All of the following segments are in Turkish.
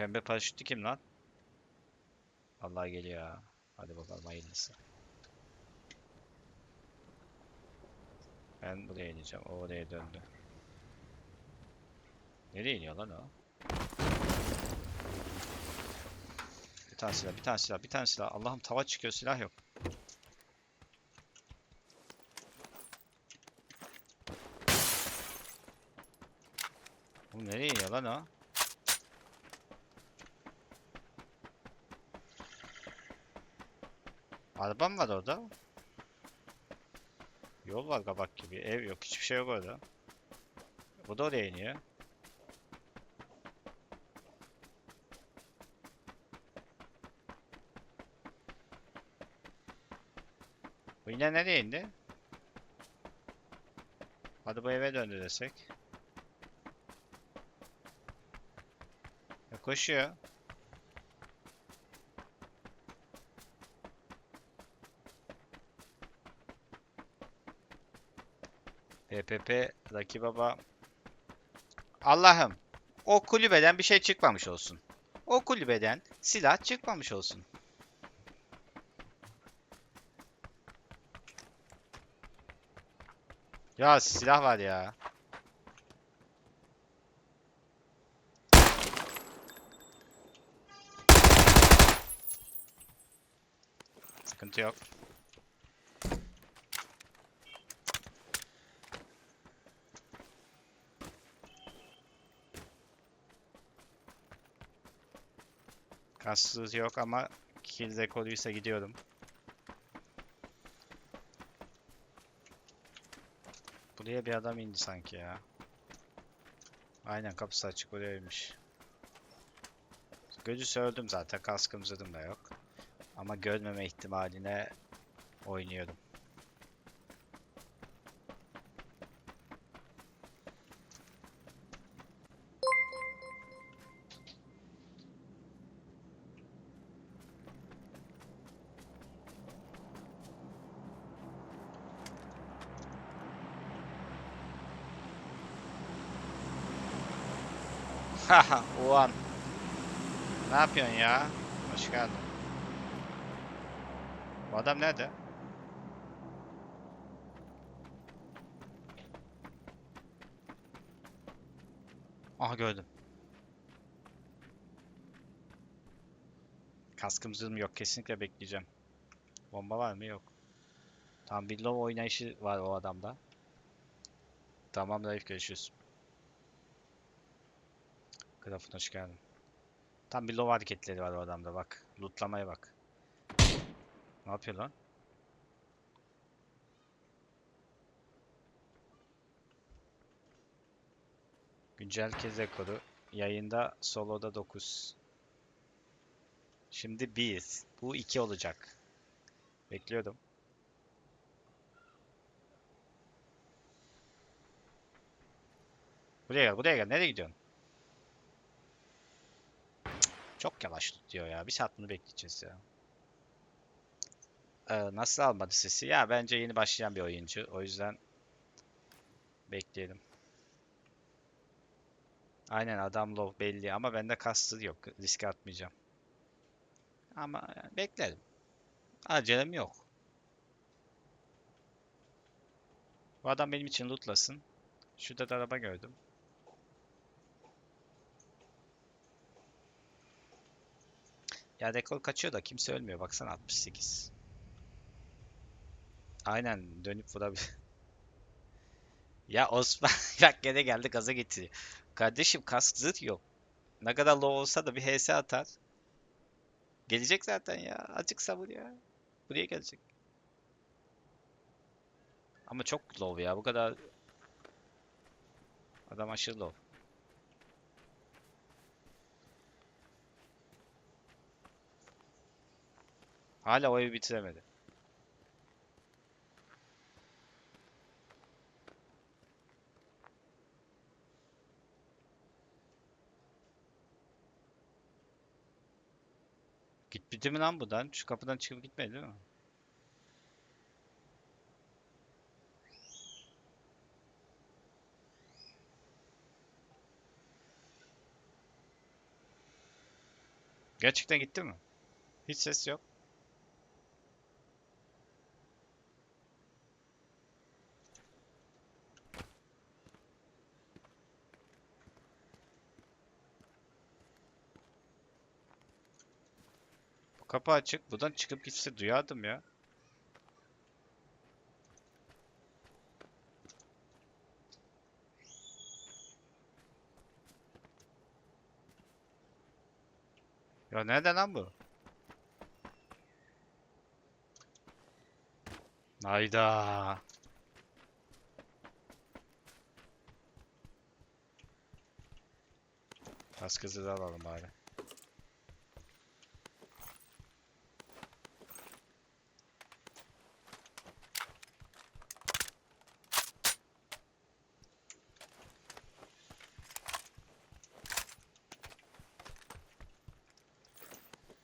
pembe paraşütlü kim lan? Allah geliyor ha. Hadi bakalım hayırlısı. Ben buraya ineceğim. O oraya döndü. Nereye iniyor lan o? Bir tane silah, bir tane silah, bir tane silah. Allah'ım tava çıkıyor, silah yok. Oğlum nereye iniyor lan o? Araba mı var orada? Yol var kabak gibi. Ev yok. Hiçbir şey yok orada. Bu da oraya iniyor. Bu yine nereye indi? Hadi bu eve döndü desek. Ya koşuyor. PPP Lucky Baba. Allah'ım. O kulübeden bir şey çıkmamış olsun. O kulübeden silah çıkmamış olsun. Ya silah var ya. Sıkıntı yok. Kassız yok ama kill rekoruysa gidiyorum. Buraya bir adam indi sanki ya. Aynen kapısı açık orayaymış. Gözü sördüm zaten. Kaskım zırhım da yok. Ama görmeme ihtimaline oynuyorum. Haha o an. Ne yapıyorsun ya? Hoş geldin. Bu adam nerede? Aha gördüm. Kaskım zırhım yok. Kesinlikle bekleyeceğim. Bomba var mı? Yok. Tam bir low oynayışı var o adamda. Tamam Raif görüşürüz. Grafın hoş geldin. Tam bir low hareketleri var o adamda bak. Lootlamaya bak. Ne yapıyor lan? Güncel kez rekoru. Yayında soloda 9. Şimdi 1. Bu 2 olacak. Bekliyordum. Buraya gel, buraya gel. Nereye gidiyorsun? Çok yavaş tutuyor ya. Bir saat bunu bekleyeceğiz ya. Ee, nasıl almadı sesi? Ya bence yeni başlayan bir oyuncu. O yüzden bekleyelim. Aynen adam low belli ama bende kastı yok. Riske atmayacağım. Ama yani beklerim. Acelem yok. Bu adam benim için lootlasın. Şurada da araba gördüm. Ya rekor kaçıyor da kimse ölmüyor. Baksana 68. Aynen dönüp vurabilir. Ya Osman bak gene geldi gaza getiriyor. Kardeşim kask zırh yok. Ne kadar low olsa da bir HS atar. Gelecek zaten ya. Azıcık sabır ya. Buraya gelecek. Ama çok low ya. Bu kadar adam aşırı low. Hala o evi bitiremedi. Gitmedi mi lan buradan? Şu kapıdan çıkıp gitmedi değil mi? Gerçekten gitti mi? Hiç ses yok. Kapı açık. Buradan çıkıp gitse duyardım ya. Ya nerede lan bu? Hayda. Kaskızı da alalım bari.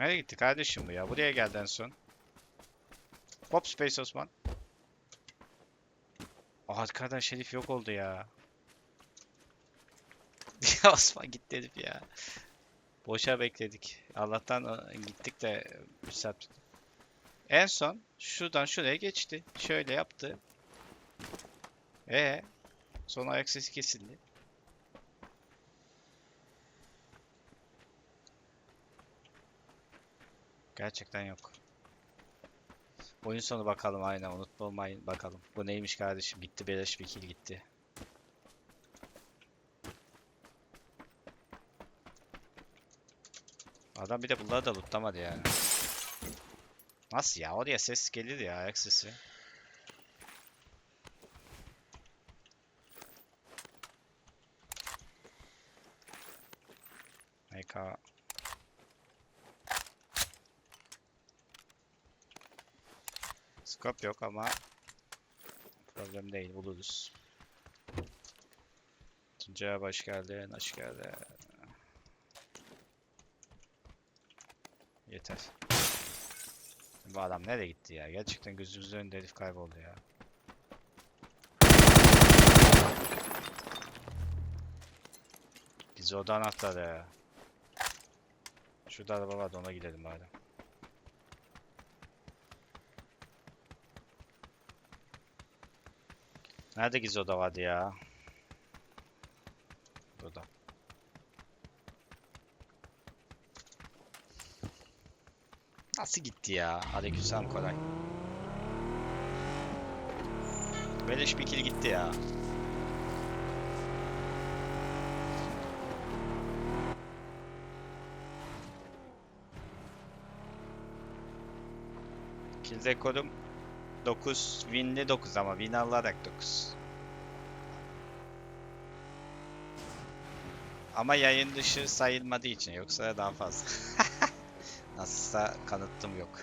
Nereye gitti kardeşim bu ya? Buraya geldi en son. Hop Space Osman. Arkadan Şerif yok oldu ya. Ya Osman gitti herif ya. Boşa bekledik. Allah'tan e, gittik de bir saat. En son şuradan şuraya geçti. Şöyle yaptı. E sonra ayak sesi kesildi. Gerçekten yok. Oyun sonu bakalım aynen unutma olmayın bakalım. Bu neymiş kardeşim gitti beleş bir kill gitti. Adam bir de bunları da lootlamadı yani. Nasıl ya? Oraya ses gelir ya ayak sesi. Scope yok ama problem değil buluruz. Tuncay'a hoş geldin, hoş geldin. Yeter. Bu adam nereye gitti ya? Gerçekten gözümüzün önünde herif kayboldu ya. Biz oda anahtarı. Şurada araba vardı ona gidelim bari. Nerede gizli oda vardı ya? Burada. Nasıl gitti ya? Aleykümselam Koray. Beleş bir kill gitti ya. Kill rekorum 9, winli 9 ama win alarak 9. Ama yayın dışı sayılmadığı için yoksa daha fazla. Nasılsa kanıtım yok.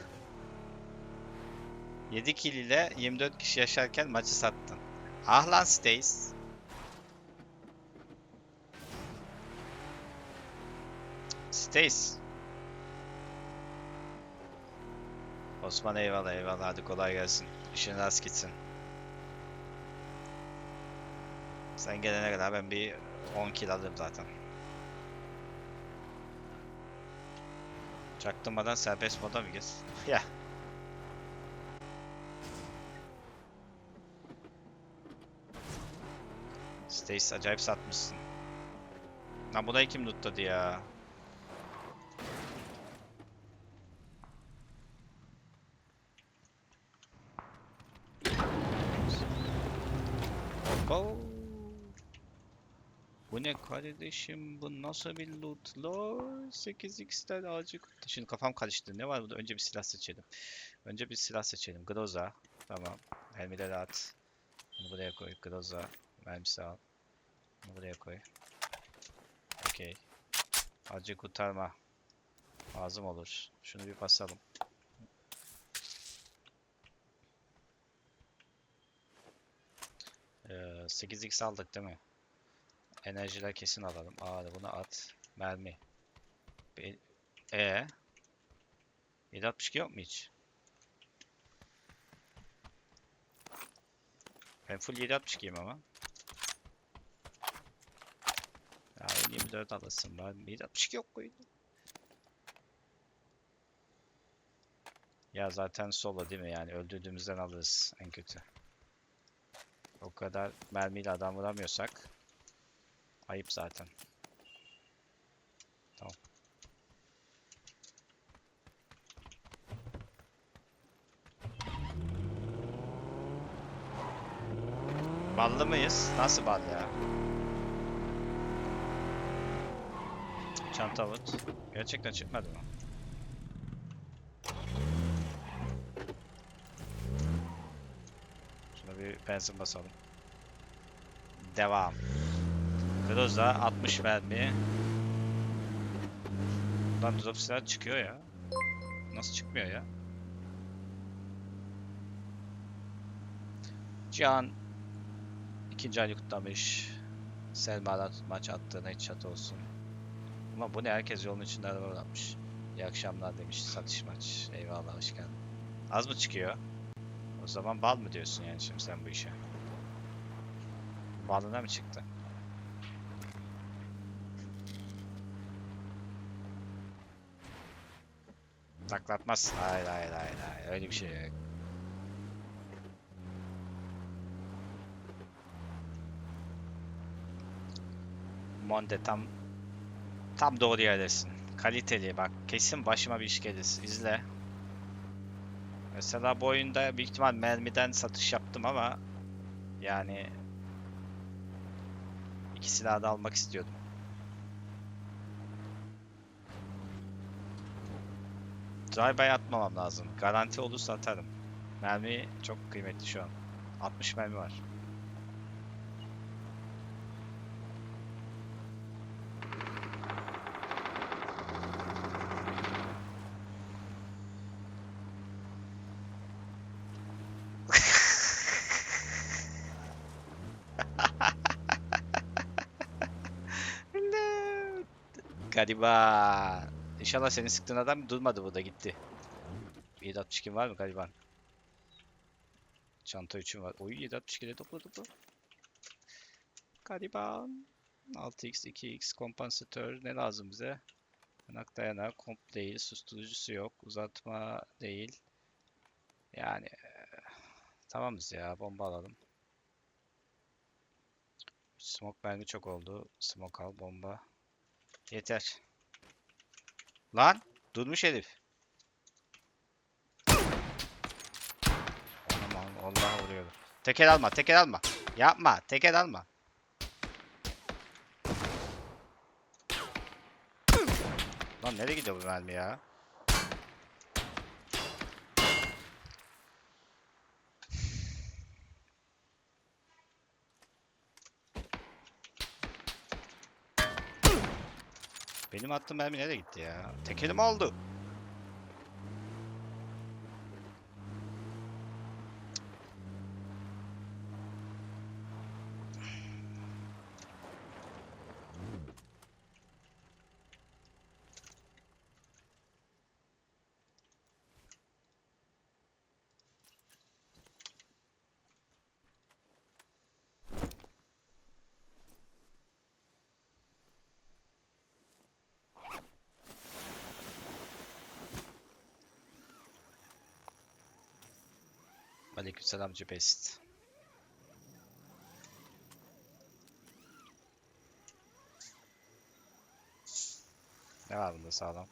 7 kill ile 24 kişi yaşarken maçı sattın. Ah lan Stace. Stace. Osman eyvallah eyvallah hadi kolay gelsin. İşin rast gitsin. Sen gelene kadar ben bir 10 kill alırım zaten. Çaktırmadan serbest moda mı gez? Ya. Stace acayip satmışsın. Lan buna kim lootladı ya? Go. Bu ne kardeşim? Bu nasıl bir loot lan? 8x'ten acık. Şimdi kafam karıştı. Ne var burada? Önce bir silah seçelim. Önce bir silah seçelim. Groza. Tamam. Mermileri at. Bunu buraya koy. Groza. Mermisi al. Bunu buraya koy. Okey. Acı kurtarma. Lazım olur. Şunu bir basalım. Ee, 8x aldık değil mi? Enerjiler kesin alalım. Aa bunu at. Mermi. Be e 762 yok mu hiç? Ben full 762'yim ama. Ya 24 alırsın ben 762 yok koydum. Ya zaten solo değil mi yani öldürdüğümüzden alırız en kötü. O kadar mermiyle adam vuramıyorsak ayıp zaten. Tamam. Ballı mıyız? Nasıl bal ya? Çanta avut. Gerçekten çıkmadı mı? Şuna bir benzin basalım. Devam. Groza 60 mermi. Buradan drop silah çıkıyor ya. Nasıl çıkmıyor ya? Can ikinci ayını kutlamış. Selma'dan maç attığına hiç çat olsun. Ama bu ne herkes yolun içinde araba bırakmış. İyi akşamlar demiş satış maç. Eyvallah hoş geldin. Az mı çıkıyor? O zaman bal mı diyorsun yani şimdi sen bu işe? Balına mı çıktı? Taklatmazsın. Hayır hayır hayır hayır. Öyle bir şey yok. Monde tam tam doğru yerdesin. Kaliteli bak. Kesin başıma bir iş gelir. İzle. Mesela bu oyunda büyük ihtimal mermiden satış yaptım ama yani iki silahı da almak istiyordum. Drive-by atmamam lazım. Garanti olursa atarım. Mermi çok kıymetli şu an. 60 mermi var. Gariban. İnşallah seni sıktığın adam durmadı burada gitti. 762 var mı gariban? Çanta 3'üm var. Oy 762'de topla topla. Gariban. 6x 2x kompansatör ne lazım bize? Yanak dayanak komp değil. Susturucusu yok. Uzatma değil. Yani eee, tamamız ya bomba alalım. Smoke mermi çok oldu. Smoke al bomba. Yeter. Lan durmuş herif. Aman Allah vuruyordu. Teker alma, teker alma. Yapma, teker alma. Lan nereye gidiyor bu mermi ya? Benim attığım mermi nereye gitti ya? Tekerim oldu. Aleykümselam Cebest. Ne var bunda sağlam?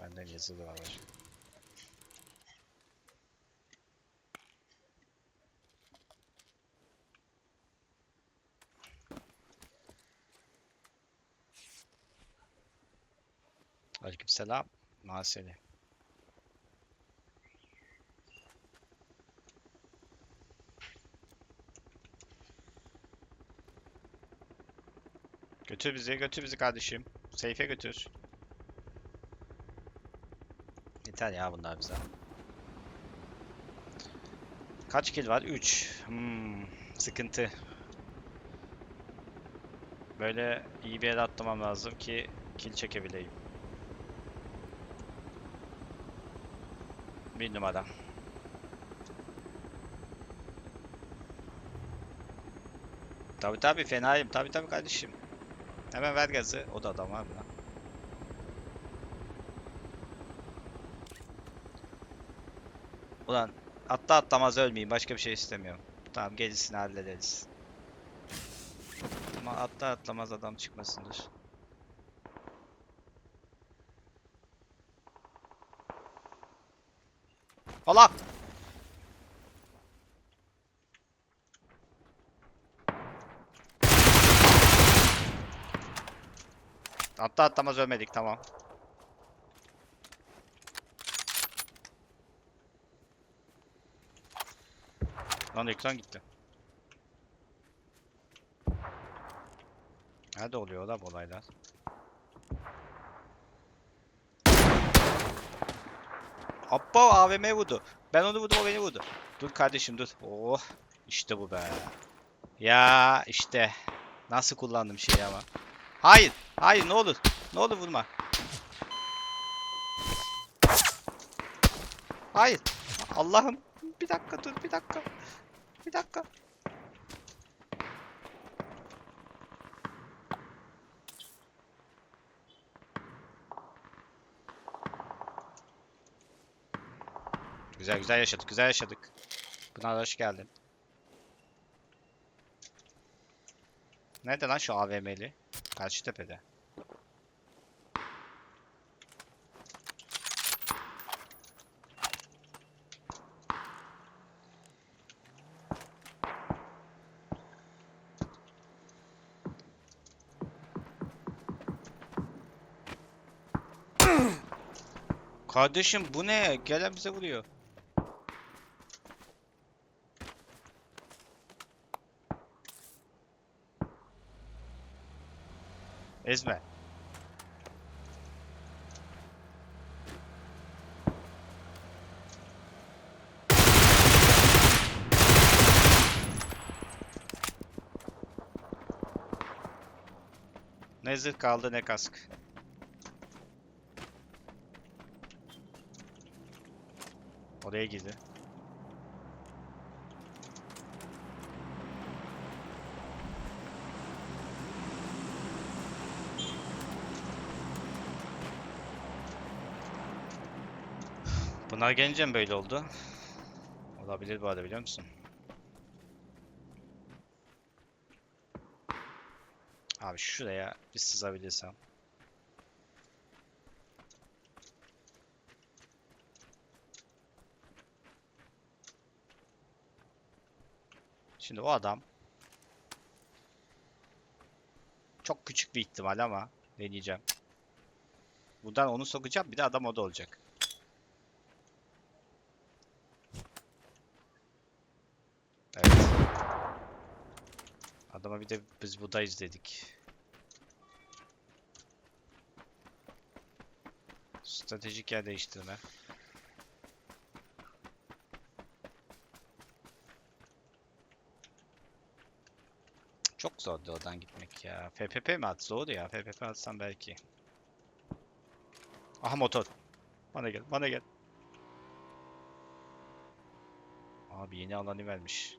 Benden yazılı var. var. Aleykümselam. Maseli. Götür bizi, götür bizi kardeşim. Seyfe götür. Yeter ya bunlar bize. Kaç kill var? 3. Hmm, sıkıntı. Böyle iyi bir yere atlamam lazım ki kill çekebileyim. Bir numara. Tabi tabi fenayım. Tabi tabi kardeşim. Hemen ver gazı. O da adam mı lan? Ulan atla atlamaz ölmeyeyim. Başka bir şey istemiyorum. Tamam gerisini hallederiz. Ama atla atlamaz adam çıkmasındır. Allah! Atla atlamaz ölmedik tamam. Lan ekran gitti. Nerede oluyor da bu olaylar? Abba AVM vurdu. Ben onu vurdum o beni vurdu. Dur kardeşim dur. Oh işte bu be. Ya işte. Nasıl kullandım şeyi ama. Hayır. Hayır ne olur. Ne olur vurma. Hayır. Allah'ım. Bir dakika dur bir dakika. Bir dakika. Güzel güzel yaşadık güzel yaşadık. Pınar hoş geldin. Nerede lan şu AVM'li? Karşı tepede. Kardeşim bu ne? Gelen bize vuruyor. Ezme. Ne zırh kaldı ne kask. Oraya girdi. Bunlar gelince mi böyle oldu? Olabilir bu arada biliyor musun? Abi şuraya bir sızabilirsem. Şimdi o adam çok küçük bir ihtimal ama deneyeceğim. Buradan onu sokacağım bir de adam o da olacak. Evet. Adama bir de biz buradayız dedik. Stratejik yer değiştirme. Çok zordu oradan gitmek ya. FPP mi at? Zor ya. FPP atsam belki. Aha motor. Bana gel, bana gel. Abi yeni alanı vermiş.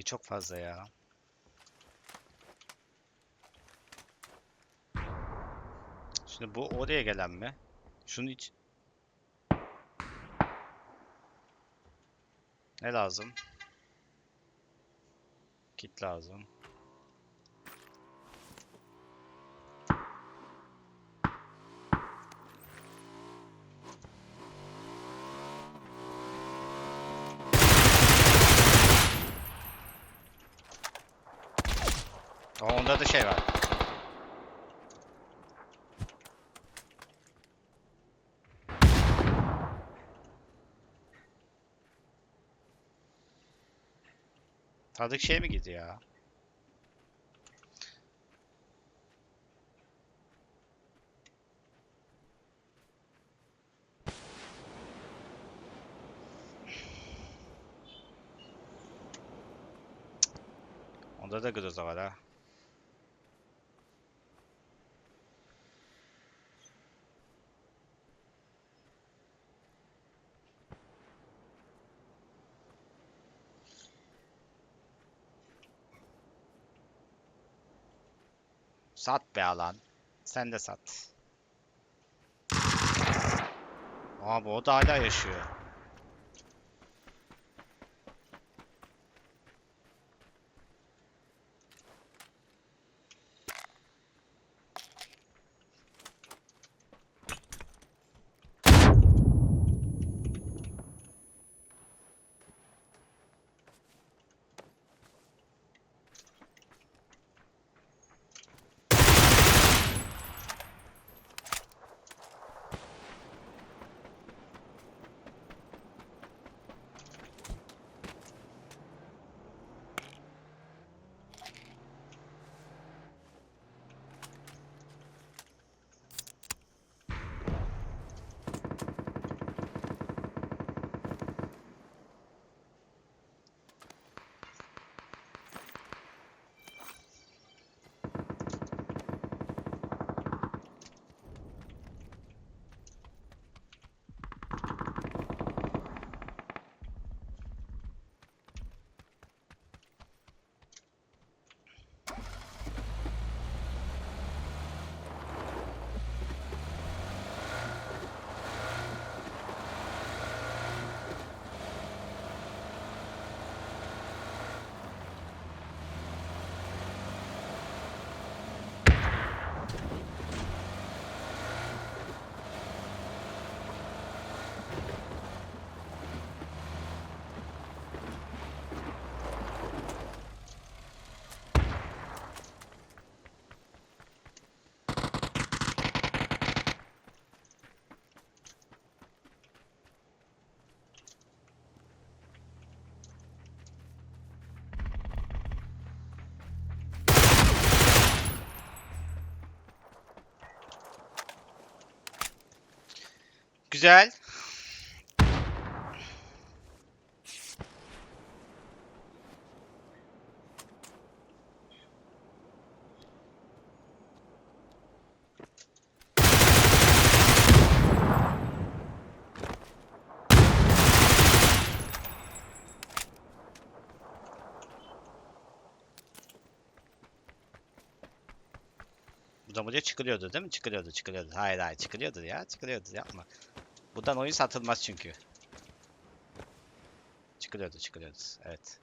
Ne çok fazla ya. Şimdi bu oraya gelen mi? Şunu hiç... Ne lazım? Kit lazım. Aa, onda da şey var. Tadık şey mi gidiyor ya? Onda da Groza var ha. Sat be alan. Sen de sat. Abi o da hala yaşıyor. Güzel. Buradan buraya çıkılıyordu değil mi? Çıkılıyordu, çıkılıyordu. Hayır hayır çıkılıyordu ya. Çıkılıyordu yapma. Buradan oyun satılmaz çünkü. Çıkılıyordu, çıkılıyordu. Evet.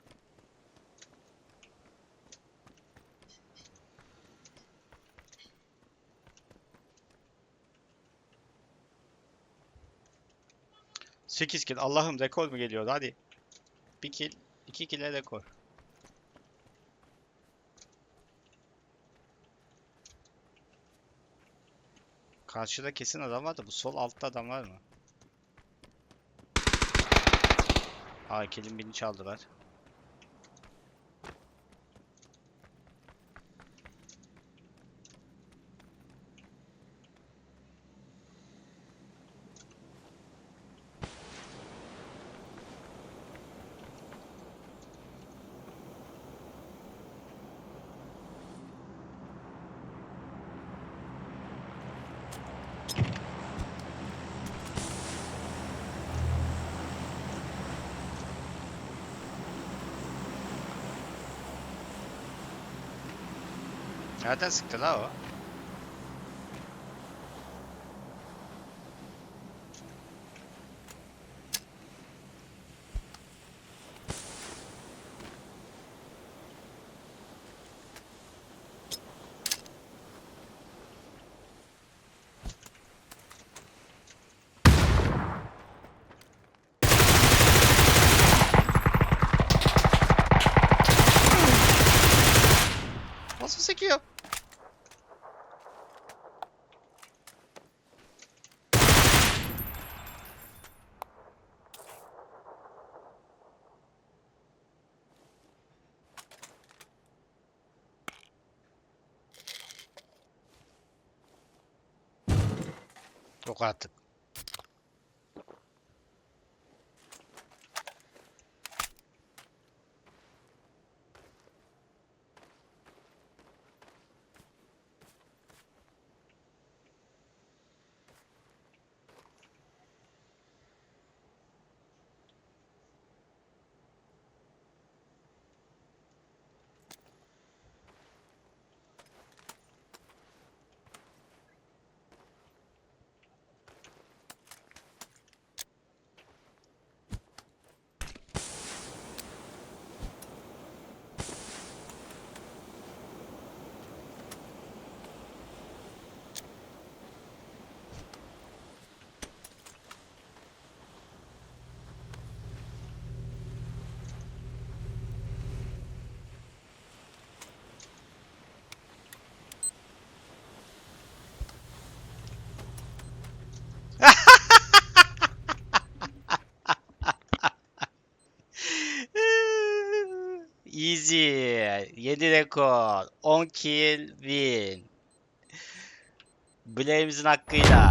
Sekiz kill. Allah'ım rekor mu geliyor? Hadi. Bir kill, iki kill'e rekor. Karşıda kesin adam var da bu sol altta adam var mı? Aa kilin birini çaldılar. Nereden sıktı la o? Nasıl Yok Easy. Yeni rekor. 10 kill win. Blames'in hakkıyla.